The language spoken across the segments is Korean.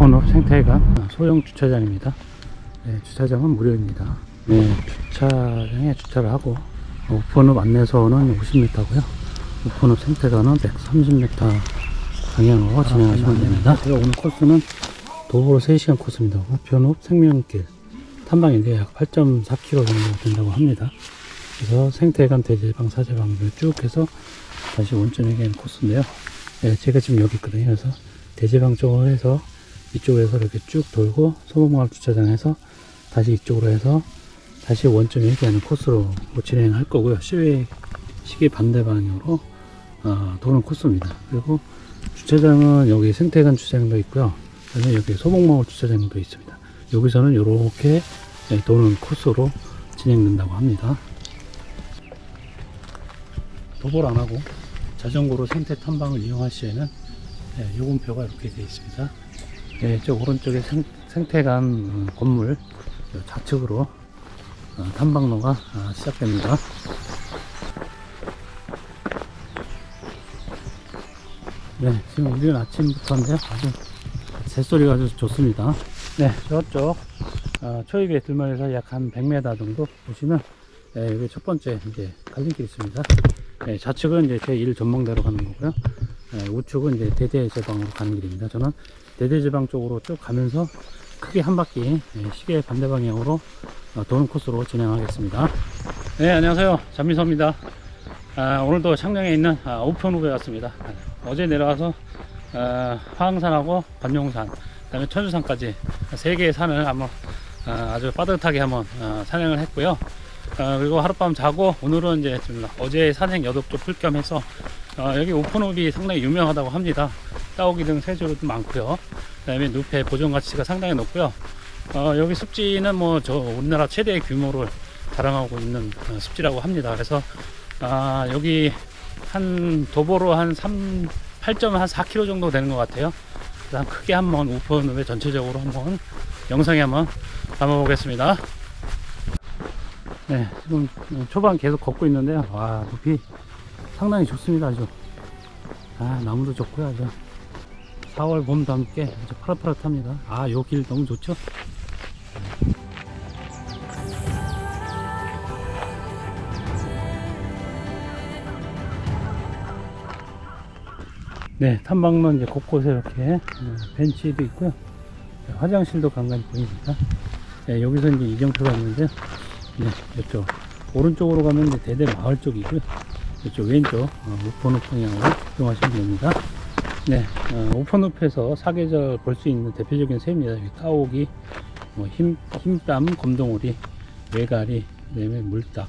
오픈업 생태관 소형 주차장입니다. 네, 주차장은 무료입니다. 네, 주차장에 주차를 하고 오픈업 안내소는 50m고요. 오픈업 생태관은 130m 방향으로 진행하시면 됩니다. 제가 오늘 코스는 도보로 3시간 코스입니다. 우편업 생명길 탐방인데 약 8.4km 정도 된다고 합니다. 그래서 생태관, 대제방, 사제방을 쭉 해서 다시 원점에 가는 코스인데요. 네, 제가 지금 여기 있거든요. 그래서 대제방 쪽으로 해서 이쪽에서 이렇게 쭉 돌고 소목마을 주차장에서 다시 이쪽으로 해서 다시 원점에 얘기하는 코스로 진행할 거고요. 시외 시계 반대 방향으로 어, 도는 코스입니다. 그리고 주차장은 여기 생태관 주차장도 있고요. 그다음에 여기 소목마을 주차장도 있습니다. 여기서는 이렇게 도는 코스로 진행된다고 합니다. 도보를 안 하고 자전거로 생태 탐방을 이용할 시에는 네, 요금표가 이렇게 되어 있습니다. 네, 저 오른쪽에 생, 생태관 음, 건물 요 좌측으로 어, 탐방로가 아, 시작됩니다. 네, 지금 우리는 아침부터인데요. 아주 새소리가 아주 좋습니다. 네, 저쪽 어, 초입에 들면에서 약 한 100m 정도 보시면 네, 여기 첫 번째 이제 갈림길 있습니다. 네, 좌측은 이제 제1 전망대로 가는 거고요. 네, 우측은 이제 대대제방으로 가는 길입니다. 저는 대대제방 쪽으로 쭉 가면서 크게 한 바퀴 네, 시계 반대 방향으로 어, 도는 코스로 진행하겠습니다. 네, 안녕하세요. 장민서입니다. 아, 오늘도 창녕에 있는 아, 오픈후에 왔습니다. 어제 내려와서 아, 화흥산하고 관용산, 그다음에 천주산까지 세 개의 산을 한번 아, 아주 빠듯하게 한번 아, 산행을 했고요. 아, 그리고 하룻밤 자고 오늘은 이제 좀 어제 산행 여독도 풀 겸 해서 어, 여기 오픈업이 상당히 유명하다고 합니다. 따오기 등 세조도 많고요. 그다음에 누페 보존 가치가 상당히 높고요. 어, 여기 습지는 뭐 저 우리나라 최대의 규모를 자랑하고 있는 어, 습지라고 합니다. 그래서 아, 여기 한 도보로 한 3, 8.4km 정도 되는 것 같아요. 그다음 크게 한번 오픈업에 전체적으로 한번 영상에 한번 담아보겠습니다. 네, 지금 초반 계속 걷고 있는데요. 와, 높이 상당히 좋습니다. 아주. 아, 나무도 좋고요. 아주. 4월 봄도 함께 아주 파릇파릇합니다. 아, 요 길 너무 좋죠? 네, 탐방로 이제 곳곳에 이렇게 어, 벤치도 있고요. 네, 화장실도 간간히 보입니다. 네, 여기서 이제 이정표가 있는데요. 네, 이쪽 오른쪽으로 가면 이제 대대 마을 쪽이고요. 이쪽 왼쪽 어, 오픈업 방향으로 이동하시면 됩니다. 네, 어, 오픈업에서 사계절 볼 수 있는 대표적인 새입니다. 여기 따오기, 뭐 힘, 힘땀, 검동오리, 외가리, 그다음에 물닭,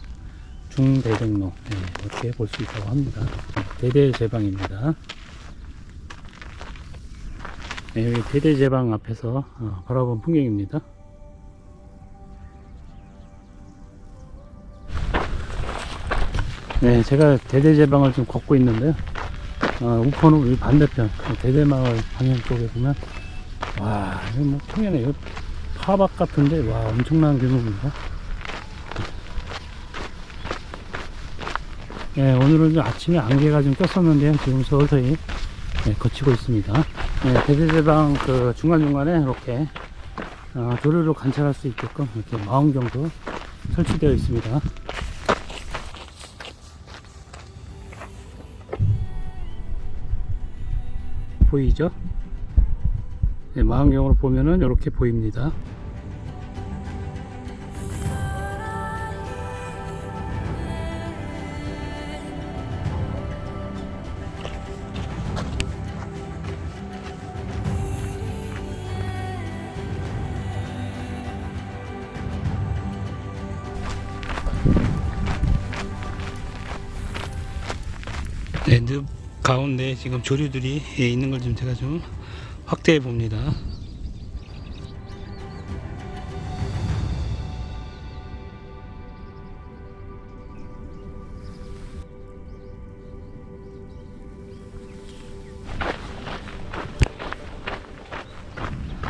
중대정로 네, 이렇게 볼 수 있다고 합니다. 대대 제방입니다. 네, 여기 대대 제방 앞에서 어, 바라본 풍경입니다. 네, 제가 대대제방을 좀 걷고 있는데요. 어, 우포는 우리 반대편, 그 대대마을 방향 쪽에 보면, 와, 이거 뭐, 통연에 이거 파박 같은데, 와, 엄청난 규모입니다. 네, 오늘은 좀 아침에 안개가 좀 꼈었는데요. 지금 서서히 네, 거치고 있습니다. 네, 대대제방 그 중간중간에 이렇게, 어, 도로를 관찰할 수 있게끔 이렇게 마음 정도 설치되어 있습니다. 보이죠? 네, 망원경으로 보면은 이렇게 보입니다. 네, 늪 가운데 지금 조류들이 예, 있는 걸 좀 제가 좀 확대해 봅니다.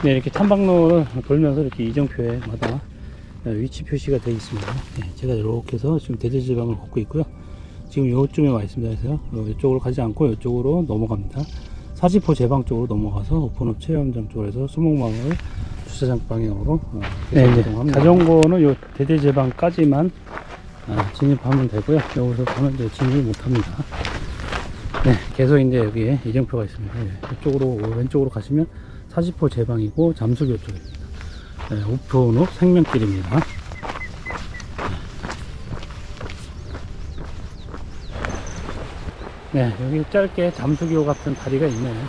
네, 이렇게 탐방로를 돌면서 이렇게 이정표에마다 위치 표시가 되어 있습니다. 네, 제가 이렇게 해서 지금 대제지방을 걷고 있고요. 지금 요쯤에 와 있습니다. 그래서 어, 이쪽으로 가지 않고 이쪽으로 넘어갑니다. 사지포 제방 쪽으로 넘어가서 오픈업 체험장 쪽에서 수목마을 주차장 방향으로 어, 네, 이제 이동합니다. 자전거는 요 대대 제방까지만 아, 진입하면 되고요. 여기서 가면 이제 진입을 못합니다. 네, 계속 이제 여기에 이정표가 있습니다. 예, 이쪽으로 왼쪽으로 가시면 사지포 제방이고 잠수교 쪽입니다. 네, 오픈업 생명길입니다. 네, 여기 짧게 잠수교 같은 다리가 있네요. 네,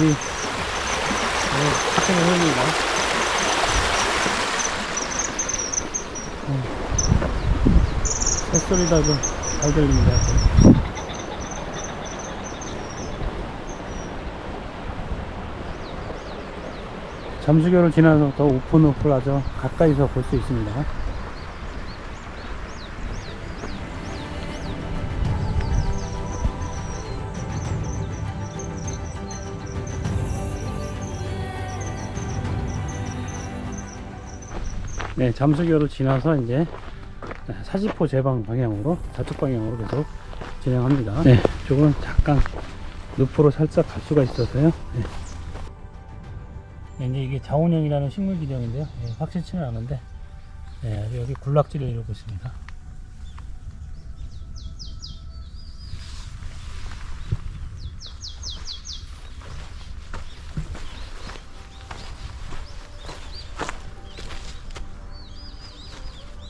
우리 네, 시청을 합니다. 새소리가 좀잘 들립니다. 잠수교를 지나서 더 오픈업을 아주 가까이서 볼 수 있습니다. 네, 잠수교를 지나서 이제 사지포 제방 방향으로 좌측 방향으로 계속 진행합니다. 네, 조금 잠깐 늪으로 살짝 갈 수가 있어서요. 네. 네, 이제 이게 자원형이라는 식물 기령인데요. 네, 확실치는 않은데 네, 여기 군락지를 이루고 있습니다.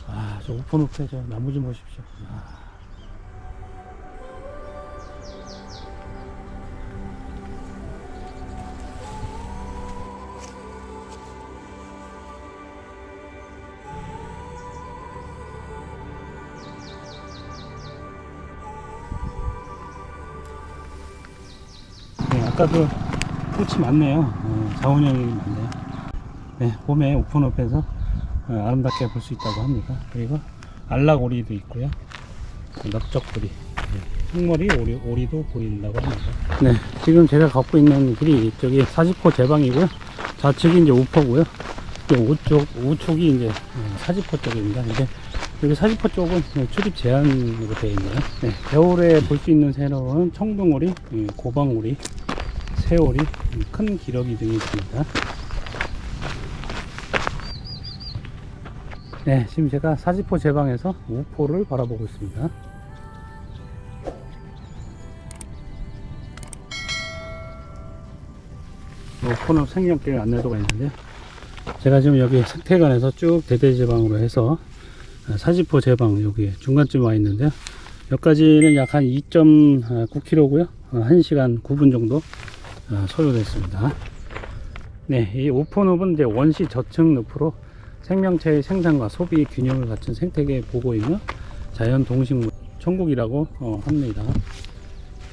아, 저 오픈오프에 저 나무 좀 보십시오. 아까도 꽃이 많네요. 어, 자원형이 많네요. 네, 봄에 오픈업에서 어, 아름답게 볼 수 있다고 합니다. 그리고 알락오리도 있고요. 넓적구리, 네, 흑머리 오리, 오리도 보인다고 합니다. 네, 지금 제가 걷고 있는 길이 저기 사지포 제방이고요. 좌측이 이제 우포고요. 이 우쪽, 우측이 이제 어, 사지포 쪽입니다. 이제 여기 사지포 쪽은 네, 출입 제한으로 되어 있네요. 네, 겨울에 볼 수 있는 새로운 청둥오리, 예, 고방오리, 새오리, 음, 큰 기러기 등이 있습니다. 네, 지금 제가 사지포 제방에서 우포를 바라보고 있습니다. 우포는 생명길 안내도가 있는데요. 제가 지금 여기 색태관에서 쭉 대대제방으로 해서 사지포 제방 여기 중간쯤 와 있는데요. 여기까지는 약 한 2.9km고요. 1시간 9분 정도 어, 소요됐습니다. 네, 이 오픈업은 이제 원시 저층 늪으로 생명체의 생산과 소비 균형을 갖춘 생태계에 보고 있는 자연 동식물 천국이라고 어, 합니다.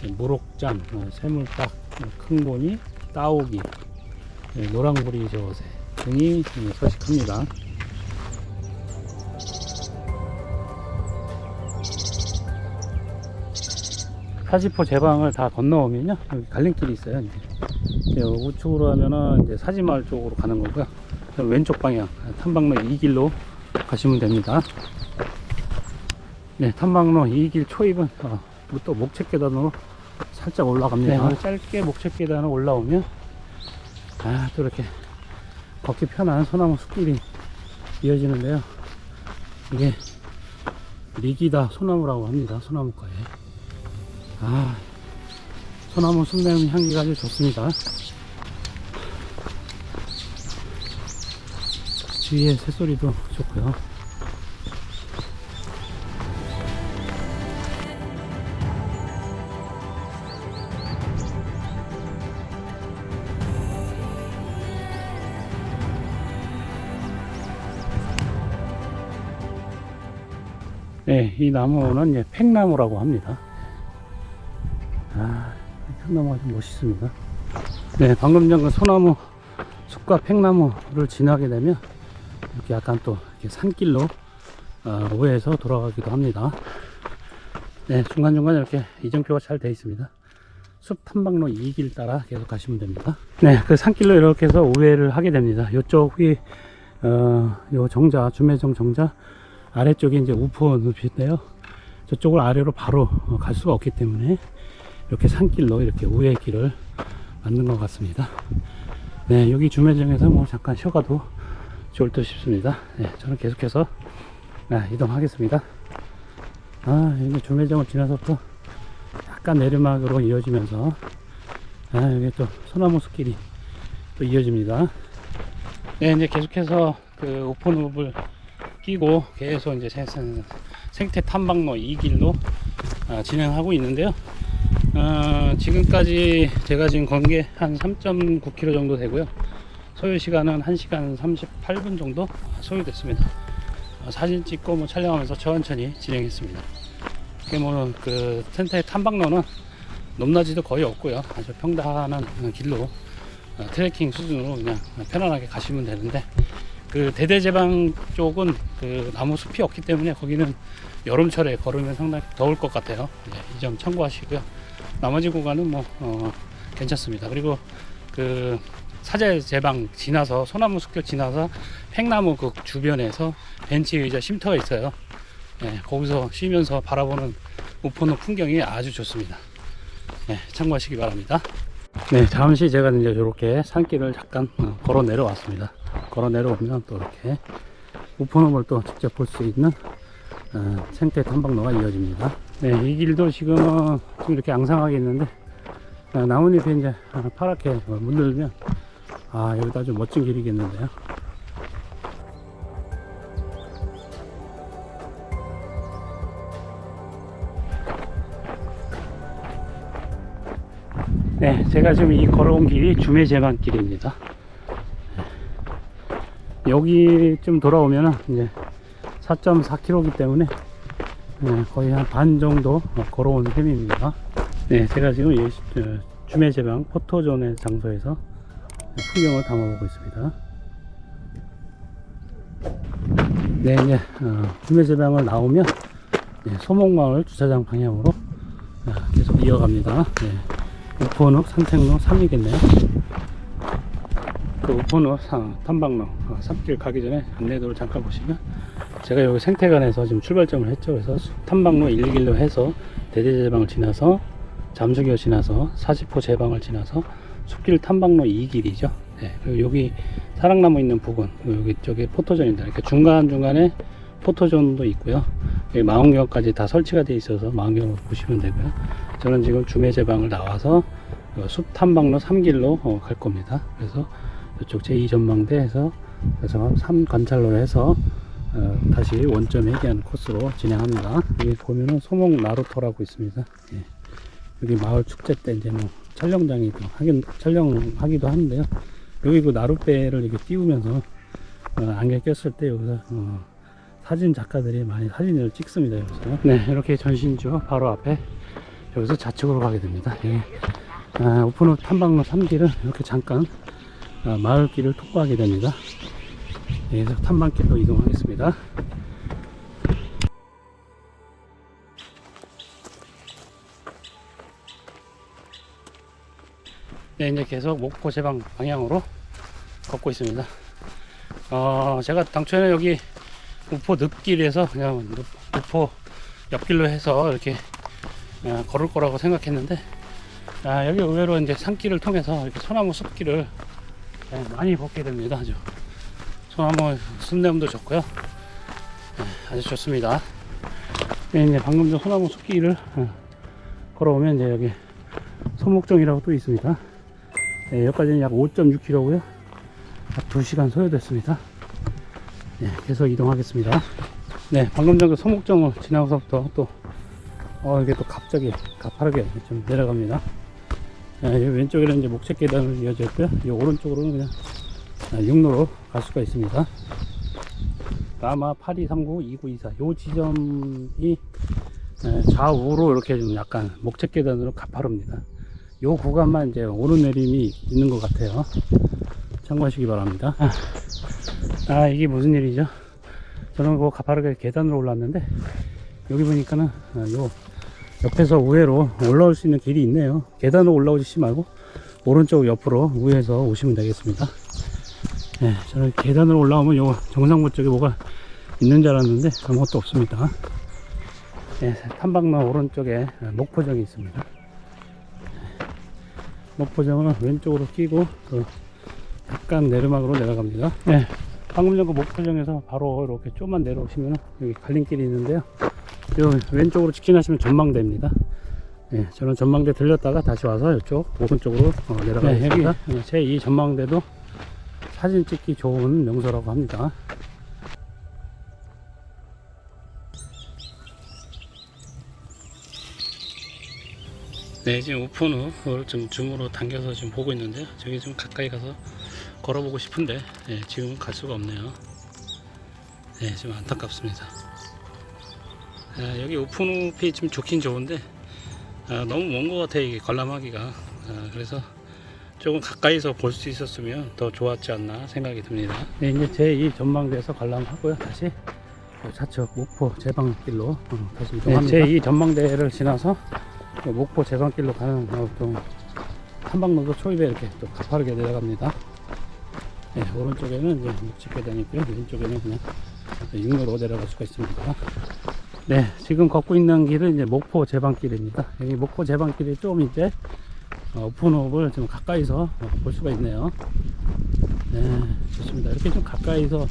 네, 무록잠, 어, 새물딱, 어, 큰고니, 따오기, 네, 노랑부리 저새 등이 음, 서식합니다. 사지포 제방을 다 건너오면요 여기 갈림길이 있어요. 이제 우측으로 하면은 이제 사지마을 쪽으로 가는 거고요 왼쪽 방향 탐방로 이 길로 가시면 됩니다. 네 탐방로 이길 초입은 어, 또 목책 계단으로 살짝 올라갑니다. 네, 짧게 목책 계단을 올라오면 아또 이렇게 걷기 편한 소나무 숲길이 이어지는데요. 이게 리기다 소나무라고 합니다 소나무과에. 아, 소나무 순내는 향기가 아주 좋습니다. 주위의 새소리도 좋고요. 네, 이 나무는 이제 팽나무라고 합니다. 아, 팽나무가 좀 멋있습니다. 네, 방금 전그 소나무 숲과 팽나무를 지나게 되면 이렇게 약간 또 이렇게 산길로 어, 우회해서 돌아가기도 합니다. 네, 중간중간 이렇게 이정표가 잘 되어 있습니다. 숲 탐방로 2길 따라 계속 가시면 됩니다. 네, 그 산길로 이렇게 해서 우회를 하게 됩니다. 이쪽이 어, 요 정자, 주매정 정자 아래쪽에 이제 우포 늪인데요. 저쪽을 아래로 바로 갈 수가 없기 때문에 이렇게 산길로 이렇게 우회 길을 만든 것 같습니다. 네, 여기 주매점에서 뭐 잠깐 쉬어가도 좋을 듯 싶습니다. 네, 저는 계속해서 네, 이동하겠습니다. 아, 이제 주매점을 지나서부터 약간 내리막으로 이어지면서 아, 여기 또 소나무 숲길이 또 이어집니다. 네, 이제 계속해서 그 오픈업을 끼고 계속 이제 생태 탐방로 이 길로 아, 진행하고 있는데요. 어, 지금까지 제가 지금 건게 한 3.9km 정도 되고요. 소요 시간은 1시간 38분 정도 소요됐습니다. 어, 사진 찍고 뭐 촬영하면서 천천히 진행했습니다. 이게 뭐그 텐트의 탐방로는 높낮이도 거의 없고요. 아주 평탄한 길로 어, 트레킹 수준으로 그냥 편안하게 가시면 되는데 그 대대제방 쪽은 그 나무 숲이 없기 때문에 거기는 여름철에 걸으면 상당히 더울 것 같아요. 네, 이점 참고하시고요. 나머지 구간은 뭐 어, 괜찮습니다. 그리고 그 사제 제방 지나서 소나무 숲길 지나서 팽나무 그 주변에서 벤치 의자 쉼터가 있어요. 네, 거기서 쉬면서 바라보는 우포는 풍경이 아주 좋습니다. 네, 참고하시기 바랍니다. 네, 잠시 제가 이제 이렇게 산길을 잠깐 어, 걸어 내려왔습니다. 걸어 내려오면 또 이렇게 우포놈을 또 직접 볼 수 있는 어, 생태 탐방로가 이어집니다. 네, 이 길도 지금은 좀 이렇게 앙상하게 있는데 어, 나뭇잎이 이제 어, 파랗게 어, 물들면 아 여기도 아주 멋진 길이겠는데요. 네, 제가 지금 이 걸어온 길이 주매제방길입니다. 여기쯤 돌아오면은 이제 4.4km이기 때문에 네, 거의 한 반 정도 걸어온 셈입니다. 네, 제가 지금 이 어, 주매제방 포토존의 장소에서 풍경을 담아보고 있습니다. 네, 이제 어, 주매제방을 나오면 네, 소목마을 주차장 방향으로 어, 계속 이어갑니다. 네. 우포늪 산책로 3이겠네요. 그 우포늪 산- 탐방로 어, 산길 가기 전에 안내도를 잠깐 보시면 제가 여기 생태관에서 지금 출발점을 했죠. 그래서 수- 탐방로 1, 2길로 해서 대대제방을 지나서 잠수교 지나서 사지포 제방을 지나서 숲길 탐방로 2길이죠. 네, 그리고 여기 사랑나무 있는 부분 여기 쪽에 포토존입니다. 이렇게 중간 중간에 포토존도 있고요. 망원경까지 다 설치가 되어 있어서 망원경으로 보시면 되고요. 저는 지금 주매제방을 나와서 어, 숲 탐방로 3길로 어, 갈 겁니다. 그래서 이쪽 제2전망대에서 그래서 3 관찰로를 해서 어, 다시 원점에 얘기하는 코스로 진행합니다. 여기 보면은 소목 나루터라고 있습니다. 예. 여기 마을 축제 때 이제 뭐 촬영장이 또 하긴 촬영하기도 하는데요. 여기 그 나룻배를 이렇게 띄우면서 어, 안경 꼈을 때 여기서 어, 사진 작가들이 많이 사진을 찍습니다. 여기서 네 이렇게 전신주 바로 앞에 여기서 좌측으로 가게 됩니다. 여기 아, 오픈업 탐방로 3길은 이렇게 잠깐 아, 마을길을 통과하게 됩니다. 여기서 탐방길로 이동하겠습니다. 네, 이제 계속 목포 제방 방향으로 걷고 있습니다. 어, 제가 당초에는 여기 우포 늪길에서 그냥 늪- 우포 옆길로 해서 이렇게 어, 걸을 거라고 생각했는데 아, 여기 의외로 이제 산길을 통해서 이렇게 소나무 숲길을 네, 많이 걷게 됩니다. 아주 소나무 순내음도 좋고요. 네, 아주 좋습니다. 네, 이제 방금 전 소나무 숲길을 어, 걸어오면 이제 여기 소목정이라고 또 있습니다. 네, 여기까지는 약 5.6km고요. 약 2시간 소요됐습니다. 네, 계속 이동하겠습니다. 네, 방금 전그 소목정을 지나고서부터 또, 어, 이게 또 갑자기 가파르게 좀 내려갑니다. 네, 이 왼쪽에는 이제 목책 계단으로 이어져 있고요. 이 오른쪽으로는 그냥 아, 육로로 갈 수가 있습니다. 아마 8239, 2924, 요 지점이 네, 좌우로 이렇게 좀 약간 목책 계단으로 가파릅니다. 요 구간만 이제 오르내림이 있는 것 같아요. 참고하시기 바랍니다. 아, 아, 이게 무슨 일이죠? 저는 그 가파르게 계단으로 올랐는데 여기 보니까는 아, 요 옆에서 우회로 올라올 수 있는 길이 있네요. 계단으로 올라오지 말고 오른쪽 옆으로 우회해서 오시면 되겠습니다. 네, 저는 계단으로 올라오면 요 정상부 쪽에 뭐가 있는 줄 알았는데 아무것도 없습니다. 네, 탐방로 오른쪽에 목포정이 있습니다. 목포정을 왼쪽으로 끼고 그 약간 내리막으로 내려갑니다. 네, 방금 전 그 목포정에서 바로 이렇게 좀만 내려오시면 여기 갈림길이 있는데요. 요 왼쪽으로 직진하시면 전망대입니다. 네, 저는 전망대 들렸다가 다시 와서 이쪽 오른쪽으로 어, 내려가겠습니다. 네, 제이 전망대도 사진 찍기 좋은 명소라고 합니다. 네, 지금 오픈을 좀 줌으로 당겨서 지금 보고 있는데요. 저기 좀 가까이 가서 걸어보고 싶은데 네, 지금 갈 수가 없네요. 네, 좀 안타깝습니다. 아, 여기 오픈업이 좀 좋긴 좋은데 아, 너무 먼 것 같아 이게 관람하기가 아, 그래서 조금 가까이서 볼 수 있었으면 더 좋았지 않나 생각이 듭니다. 네, 이제 제이 전망대에서 관람하고요. 다시 그 좌측 목포 제방길로 어, 다시 이동합니다. 제이 전망대를 지나서 그 목포 제방길로 가는 어, 좀 한방로도 초입에 이렇게 또 가파르게 내려갑니다. 네, 오른쪽에는 이제 묵직계단이 있고요. 왼쪽에는 그냥 육로로 내려갈 수가 있습니다. 네, 지금 걷고 있는 길은 이제 목포 제방길입니다. 여기 목포 제방길이 좀 이제 어, 오픈업을 좀 가까이서 어, 볼 수가 있네요. 네, 좋습니다. 이렇게 좀 가까이서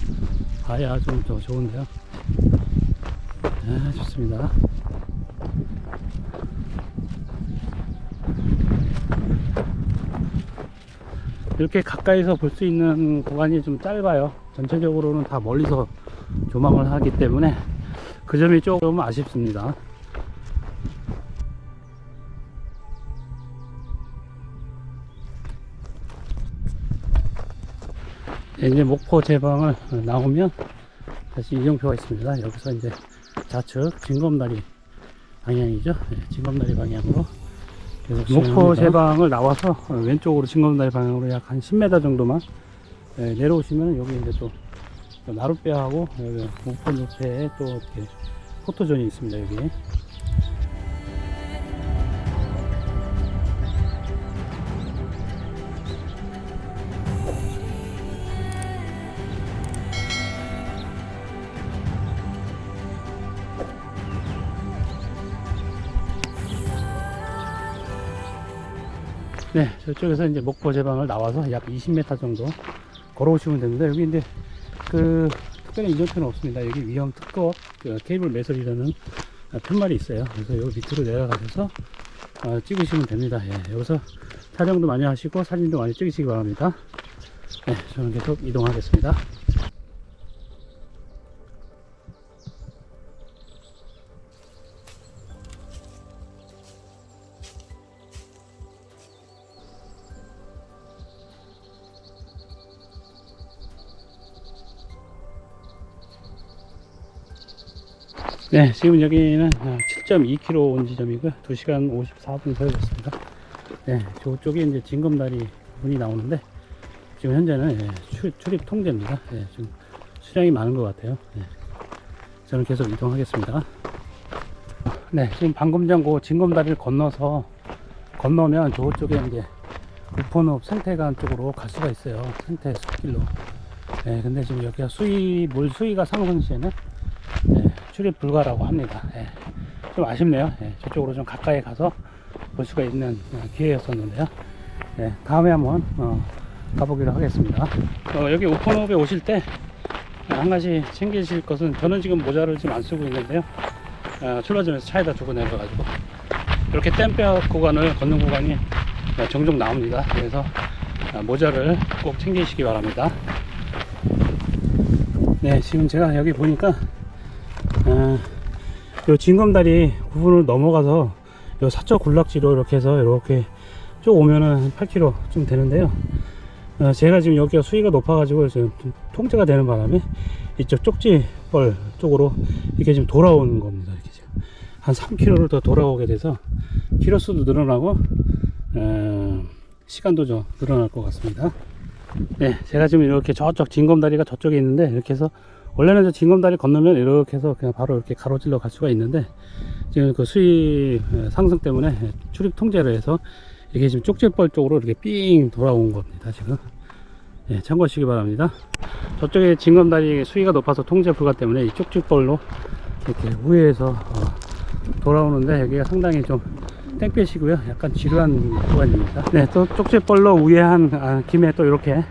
봐야 좀 더 좋은데요. 네, 좋습니다. 이렇게 가까이서 볼 수 있는 구간이 좀 짧아요. 전체적으로는 다 멀리서 조망을 하기 때문에 그 점이 조금 아쉽습니다. 네, 이제 목포 제방을 나오면 다시 이정표가 있습니다. 여기서 이제 좌측 진검다리 방향이죠. 네, 진검다리 방향으로 목포. 제방을 나와서 어, 왼쪽으로 진검다리 방향으로 약 한 10m 정도만 네, 내려오시면 여기 이제 또 나룻배하고 목포 옆에 또 이렇게 포토존이 있습니다. 여기. 네, 저쪽에서 이제 목포 제방을 나와서 약 20m 정도 걸어오시면 됩니다. 여기 이제 그 특별히 이정표는 없습니다. 여기 위험 특급 그 케이블 매설이라는 편말이 있어요. 그래서 여기 밑으로 내려가셔서 어, 찍으시면 됩니다. 예, 여기서 촬영도 많이 하시고 사진도 많이 찍으시기 바랍니다. 네, 저는 계속 이동하겠습니다. 네, 지금 여기는 7.2km 온 지점이고요. 2시간 54분 서였습니다. 네, 저쪽에 이제 진검다리 부분이 나오는데 지금 현재는 예, 출, 출입 통제입니다. 예, 지금 수량이 많은 것 같아요. 예. 저는 계속 이동하겠습니다. 네, 지금 방금 전 그 진검다리를 건너서 건너면 저쪽에 이제 우포늪 생태관 쪽으로 갈 수가 있어요. 생태 숲길로. 예, 근데 지금 여기가 수위, 물 수위가 상승 시에는 예, 출입 불가라고 합니다. 예, 좀 아쉽네요. 예, 저쪽으로 좀 가까이 가서 볼 수가 있는 어, 기회였었는데요. 예, 다음에 한번 어, 가보기로 하겠습니다. 어, 여기 오픈업에 오실 때 한 가지 챙기실 것은 저는 지금 모자를 지금 안 쓰고 있는데요. 어, 출발점에서 차에다 두고 내려가지고 이렇게 댐뼈 구간을 걷는 구간이 어, 종종 나옵니다. 그래서 어, 모자를 꼭 챙기시기 바랍니다. 네, 지금 제가 여기 보니까 아, 요 진검다리 부분을 넘어가서 요 사적 군락지로 이렇게 해서 이렇게 쭉 오면은 8km 좀 되는데요. 어, 제가 지금 여기가 수위가 높아가지고 지금 좀 통제가 되는 바람에 이쪽 쪽지벌 쪽으로 이렇게 지금 돌아오는 겁니다. 이렇게 지금 한 3km를 더 돌아오게 돼서 키로 수도 늘어나고 어, 시간도 좀 늘어날 것 같습니다. 네, 제가 지금 이렇게 저쪽 진검다리가 저쪽에 있는데 이렇게 해서 원래는 저 진검다리 건너면 이렇게 해서 그냥 바로 이렇게 가로질러 갈 수가 있는데 지금 그 수위 상승 때문에 출입 통제를 해서 이게 지금 쪽지벌 쪽으로 이렇게 삥 돌아온 겁니다 지금 예, 참고하시기 바랍니다 저쪽에 진검다리 수위가 높아서 통제 불가 때문에 이 쪽지벌로 이렇게 우회해서 어, 돌아오는데 여기가 상당히 좀 땡볕이고요. 약간 지루한 구간입니다. 네, 또 쪽지벌로 우회한 아, 김에 또 이렇게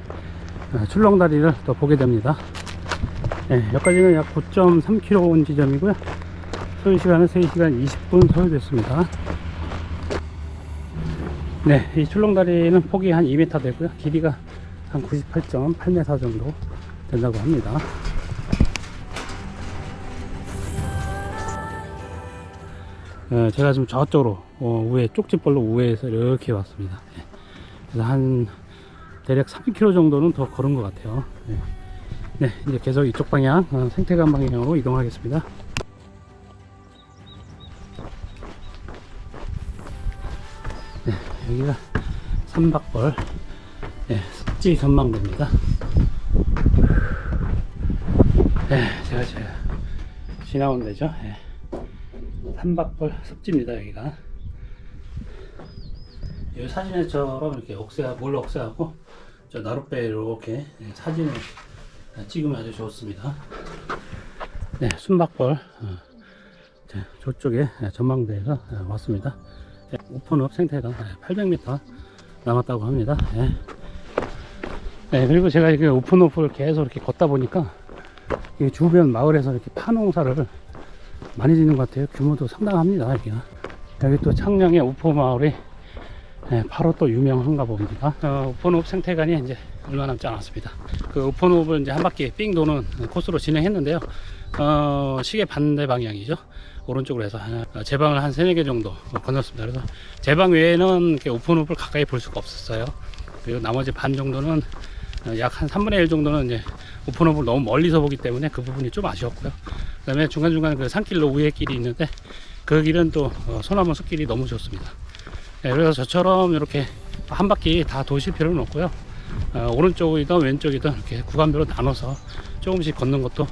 아, 출렁다리를 또 보게 됩니다. 네, 여기까지는 약 9.3km 온 지점이고요. 소요 시간은 3시간 20분 소요됐습니다. 네, 이 출렁다리는 폭이 한 2m 되고요. 길이가 한 98.8m 정도 된다고 합니다. 어, 제가 지금 저쪽으로 어, 우회 쪽지벌로 우회해서 이렇게 왔습니다. 네. 그래서 한 대략 3km 정도는 더 걸은 것 같아요. 네, 네, 이제 계속 이쪽 방향 어, 생태관 방향으로 이동하겠습니다. 네, 여기가 삼박벌 네, 습지 전망대입니다. 네, 제가 제가 지나온 데죠. 네. 삼박벌 습지입니다 여기가 여기 사진에처럼 이렇게 억새 물 억새하고 저 나룻배 이렇게 네, 사진을 찍으면 아주 좋습니다 네 순박벌 어, 자, 저쪽에 네, 전망대에서 어, 왔습니다 네, 오픈업 생태가 800m 남았다고 합니다 네. 네, 그리고 제가 이게 오픈업을 계속 이렇게 걷다 보니까 이 주변 마을에서 이렇게 파농사를 많이 짓는 것 같아요. 규모도 상당합니다. 여기가. 여기 또 창녕의 우포마을이 네, 바로 또 유명한가 봅니다. 어, 우포노읍 생태관이 이제 얼마 남지 않았습니다. 그 우포노읍을 이제 한 바퀴 삥 도는 코스로 진행했는데요. 어, 시계 반대 방향이죠. 오른쪽으로 해서 한- 어, 제방을 한 세네 개 정도 건넜습니다. 그래서 제 방 외에는 이렇게 우포노읍을 가까이 볼 수가 없었어요. 그리고 나머지 반 정도는 약 한 3분의 1 정도는 이제 오픈업을 너무 멀리서 보기 때문에 그 부분이 좀 아쉬웠고요. 그 다음에 중간중간 그 산길로 우회 길이 있는데 그 길은 또 어, 소나무 숲길이 너무 좋습니다. 네, 그래서 저처럼 이렇게 한 바퀴 다 도실 필요는 없고요. 어, 오른쪽이든 왼쪽이든 이렇게 구간별로 나눠서 조금씩 걷는 것도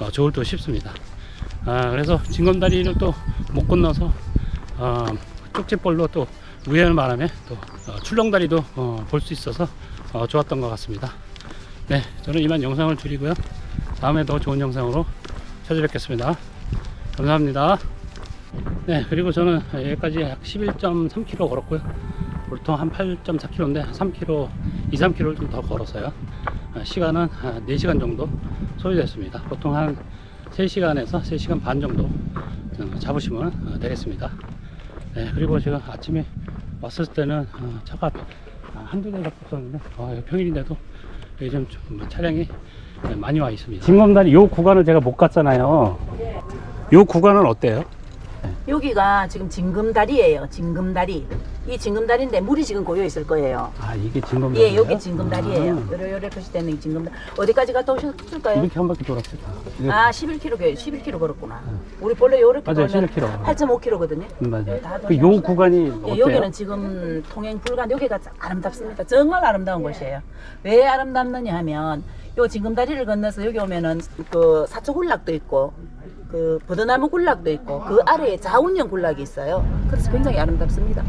어, 좋을 듯 싶습니다. 아, 그래서 진검다리를 또 못 건너서 어, 쪽지벌로 또 우회하는 바람에 또 어, 출렁다리도 어, 볼수 있어서 어, 좋았던 것 같습니다. 네, 저는 이만 영상을 줄이고요. 다음에 더 좋은 영상으로 찾아뵙겠습니다. 감사합니다. 네, 그리고 저는 여기까지 약 11.3km 걸었고요. 보통 한 8.4km인데 3km, 2, 3km를 좀 더 걸었어요. 아, 시간은 한 4시간 정도 소요됐습니다. 보통 한 3시간에서 3시간 반 정도 어, 잡으시면 어, 되겠습니다. 네, 그리고 제가 아침에 왔을 때는 어, 차가 아, 한두 대밖에 없었는데 어, 여기 평일인데도 요즘 좀 차량이 네, 많이 와 있습니다. 진검다리 요 구간을 제가 못 갔잖아요. 요 구간은 어때요? 여기가 지금 징금다리예요. 징금다리. 이 징금다리인데 물이 지금 고여 있을 거예요. 아 이게 진검다리. 예, 여기 징금다리예요. 요래 요래 표시되는 게 징금다리. 어디까지 갔다 오셨을까요? 이렇게 한 바퀴 돌았어요. 이렇게. 아, 11km, 11km 걸었구나. 우리 본래 요렇게 맞아요, 돌면 11km. 8.5km거든요. 음, 맞아요. 다그요 구간이 예, 어때요? 여기는 지금 통행 불가. 여기가 아름답습니다. 정말 아름다운 곳이에요. 왜 아름답느냐 하면 요 징금다리를 건너서 여기 오면은 그 사초 군락도 있고 그 버드나무 군락도 있고 그 아래에 자운형 군락이 있어요. 그래서 굉장히 아름답습니다.